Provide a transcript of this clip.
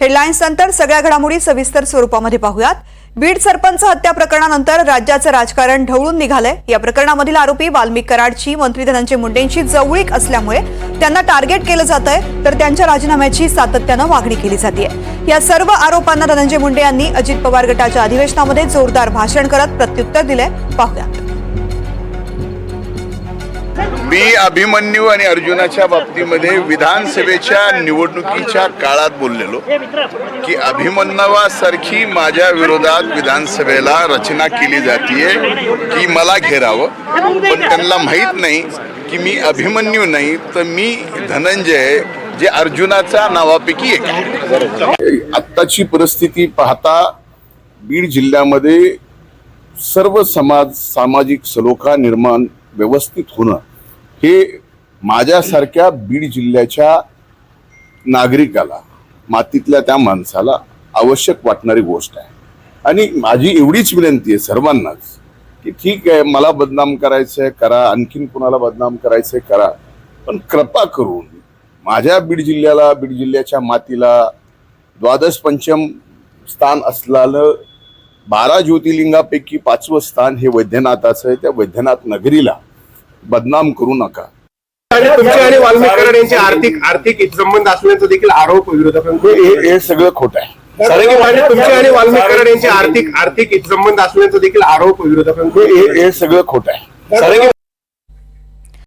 Headlines नंतर सगळ्या घडामोडी सविस्तर स्वरूपामध्ये पाहूयात. बीड सरपंच हत्या प्रकरणानंतर राज्याचं राजकारण ढवळून निघालंय. या प्रकरणामधील आरोपी वाल्मिक कराडची मंत्री धनंजय मुंडेंची जवळीक असल्यामुळे त्यांना टार्गेट केलं जात आहे तर त्यांच्या राजीनाम्याची सातत्यानं मागणी केली जाते या सर्व आरोपांना धनंजय मुंडे यांनी अजित पवार गटाच्या अधिवेशनामध्ये जोरदार भाषण करत प्रत्युत्तर दिलंय. पाहूयात मी अभिमन्यू आणि अर्जुनाच्या बाबतीमध्ये विधानसभेच्या निवडणुकीच्या काळात बोललेलो की अभिमन्यवासारखी माझ्या विरोधात विधानसभेला रचना केली जातीये की मला घेरावं. पण त्यांना माहीत नाही की मी अभिमन्यू नाही तर मी धनंजय जे अर्जुनाच्या नावापैकी एक आहे. आत्ताची परिस्थिती पाहता बीड जिल्ह्यामध्ये सर्व समाज सामाजिक सलोखा निर्माण व्यवस्थित होणं हे माझ्यासारख्या बीड जिल्ह्याच्या नागरिकाला मातीतल्या त्या माणसाला आवश्यक वाटणारी गोष्ट आहे. आणि माझी एवढीच विनंती आहे सर्वांनाच की ठीक आहे मला बदनाम करायचं आहे करा आणखीन कुणाला बदनाम करायचं आहे करा. पण कृपा करून माझ्या बीड जिल्ह्याला बीड जिल्ह्याच्या मातीला द्वादश पंचम स्थान असलेलं बारा ज्योतिर्लिंगापैकी पाचवं स्थान हे वैद्यनाथाचं आहे. त्या वैद्यनाथ नगरीला बदनाम करू नका. आणि तुमचे आणि वाल्मिक कराड यांचे आर्थिक आर्थिक हितसंबंध असल्याचा देखील आरोप विरोधकांचे हे हे सगळं खोटं आहे. तुमचे आणि वाल्मिक कराड यांचे आर्थिक आर्थिक हितसंबंध असल्याचा देखील आरोप विरोधकांचे हे हे सगळं खोटं आहे.